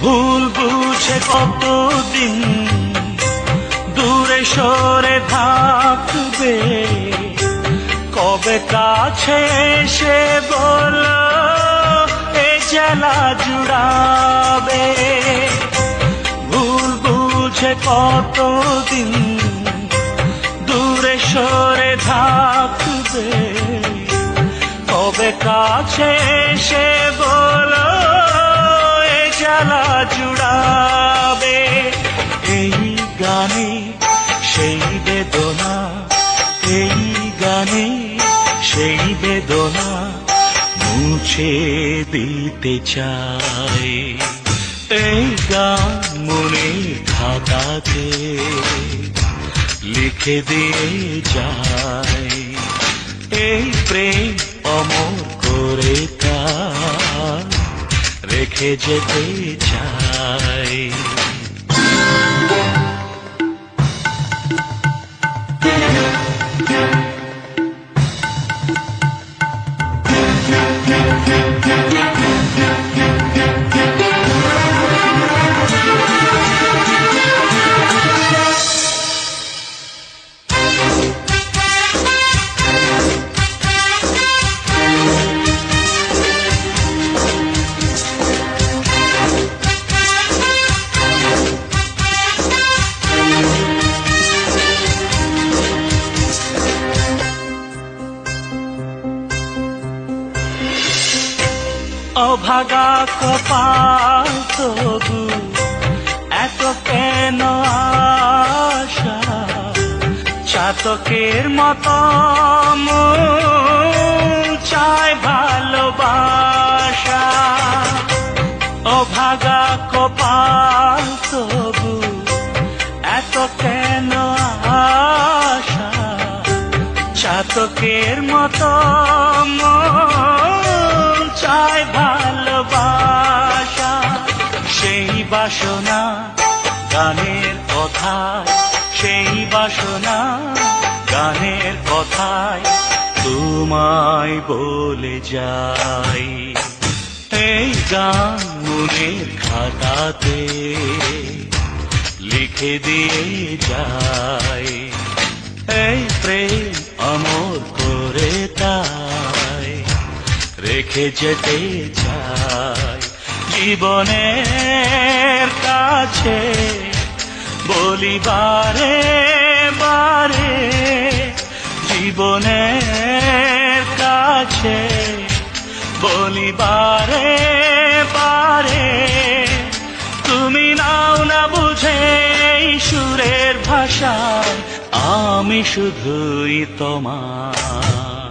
ভুল বুঝে কতদিন দূরে সরে থাকবে? কবে কাছে সে বল, এ জেলা জুড়াবে? ভুল বুঝে কতদিন দূরে সরে থাকবে? কবে কাছে সে বলো বেদনা, এই গানে সেই বেদনা মুছে দিতে চাই এই গান মনে খাতাতে লিখে দিয়ে যায়। এই প্রেম অমর করে তা রেখে যেতে চাই অভাগা কপাল তবু এত কেন আশা? চাতকের মতো চায় ভালোবাসা। অভাগা কপাল তবু এত কেন আশা? চাতকের মতো বাসনা, গানের কথায়, সেই বাসনা, গানের কথায় তোমায় বলে যাই। এই গান মনের খাতাতে লিখে দিয়ে যায় এই প্রেম অমর করে তাই রেখে যেতে চাই। জীবনের কাছে বলি, বারে বারে, জীবনের কাছে বলি, বারে বারে, তুমি নাও না বুঝে সুরের ভাষা, আমি শুধুই তোমার।